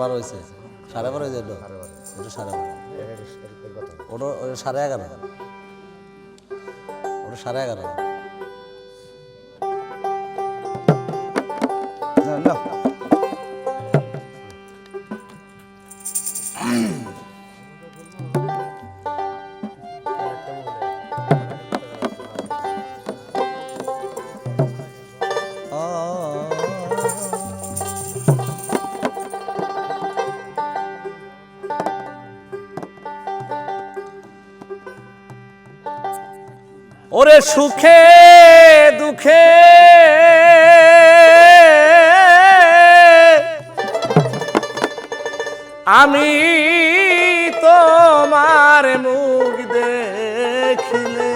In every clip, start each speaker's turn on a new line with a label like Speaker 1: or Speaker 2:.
Speaker 1: বারো হয়েছে। সাড়ে বারো হয়েছে ওটা সাড়ে বারো ওটা সাড়ে এগারো। ওটা সাড়ে এগারো। সুখে দুঃখে। আমি তোমার মুখ দেখিলে।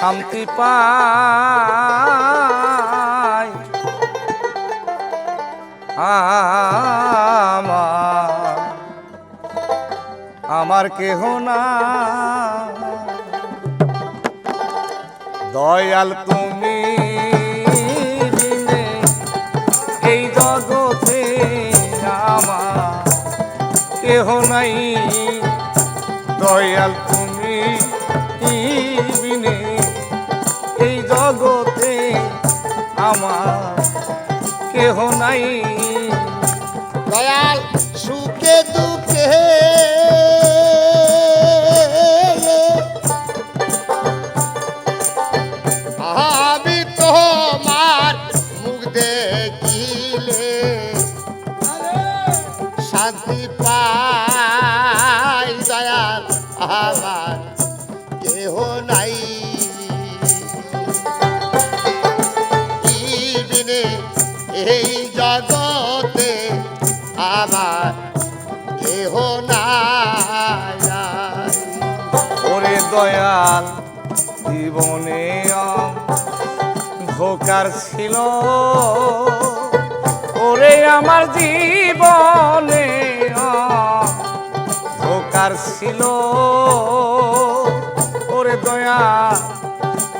Speaker 1: শান্তি পাই। আমার আমার কেহ না। দয়াল তুমি এই জগতে আমার কেহ নাই। দয়াল তুমি এই জগতে আমার নাই ওরে দয়াল জীবনে ধোকার ছিল। ওরে আমার জীবনে ধোকার ছিল। ওরে দয়া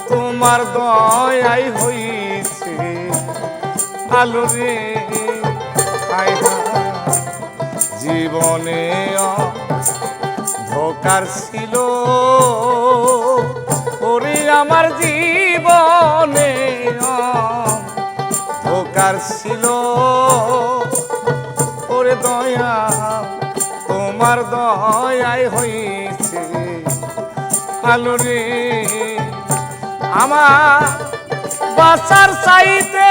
Speaker 1: তোমার দয়াই হইছে। আলো রে, হায় জীবনে ধোকার ছিল। ওরে আমার জীবনে ধোকার ছিল। ওরে দয়া, তোমার দয়াই হয়েছে। আলো রে, আমার বাসার চাইতে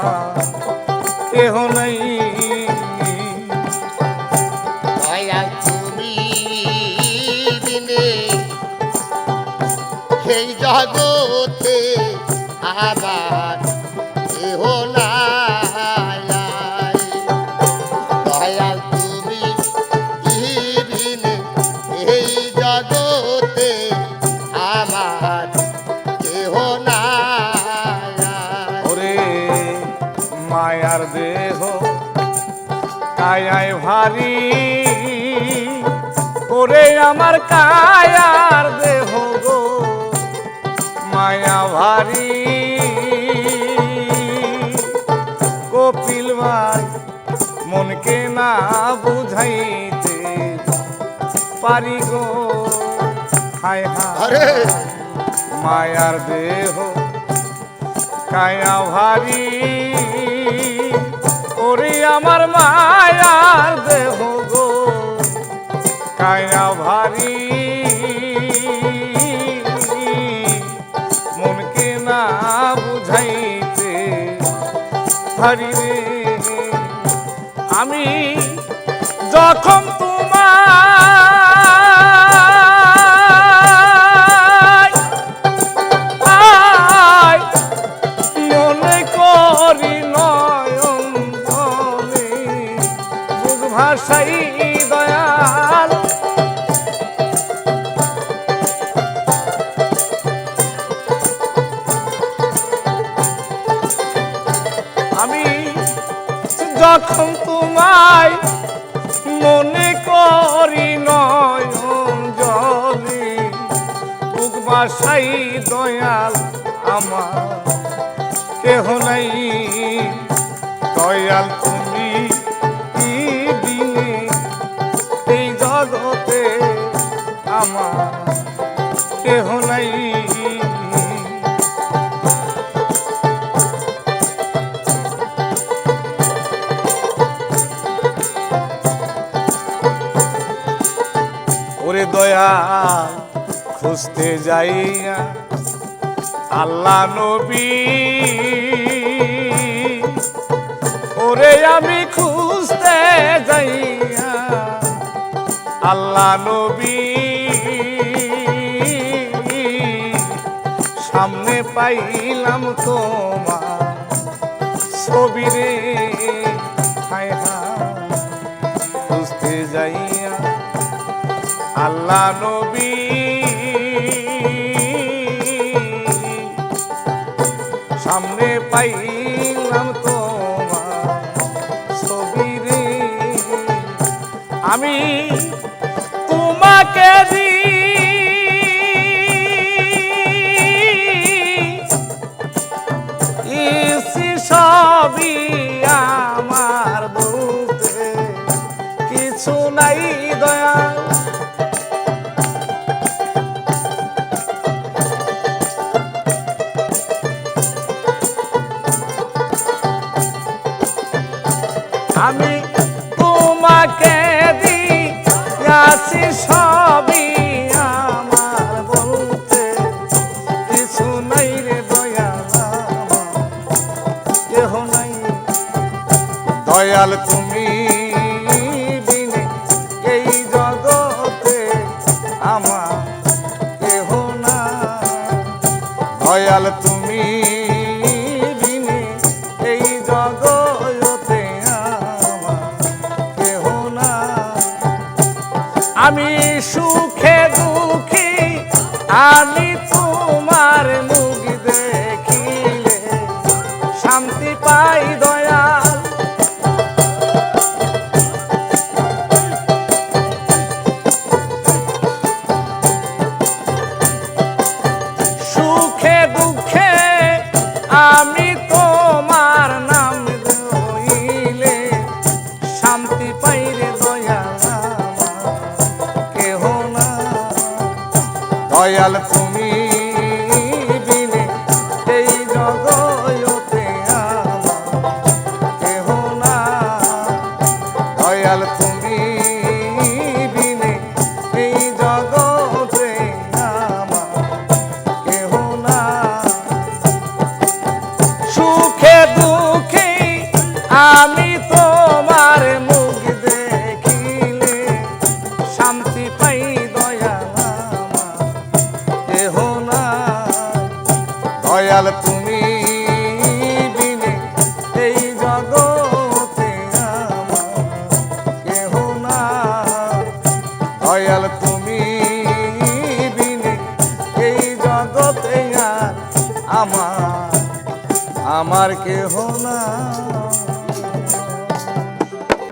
Speaker 1: আমার কেহ কায়ায় ভারী ওরে আমার কায়ার দেহ গো। মায়া ভারী কপিল ভাই মনকে না বুঝাইতে পারি গো। হায় হায় মায়ার দেহ কায়া ভারী। আমার মায়ার দেহ গো। কায়া ভারী। মনকে না বুঝাইতে হারি আমি যখন তোমায় যখন তোমায় মনে করি নয়ন জলে। বুক বাসাই দয়াল আমার, কেহ নাই। দয়াল তুমি দিনে এই জগতে আমার, কেহ নাই। দয়া, খুঁজতে যাইয়া আল্লাহ নবী। ওরে আমি খুঁজতে যাইয়া আল্লাহ নবী। সামনে পাইলাম তোমার ছবি আল্লাহ নবী। সামনে পাইলাম ছবি আমি তোমাকে দয়াল তুমি বিনে এই জগতে আমার কেহ না দয়াল তুমি এই জগতে আমার কেহ না আমি সুখে দুঃখী, আমি দয়াল তুমি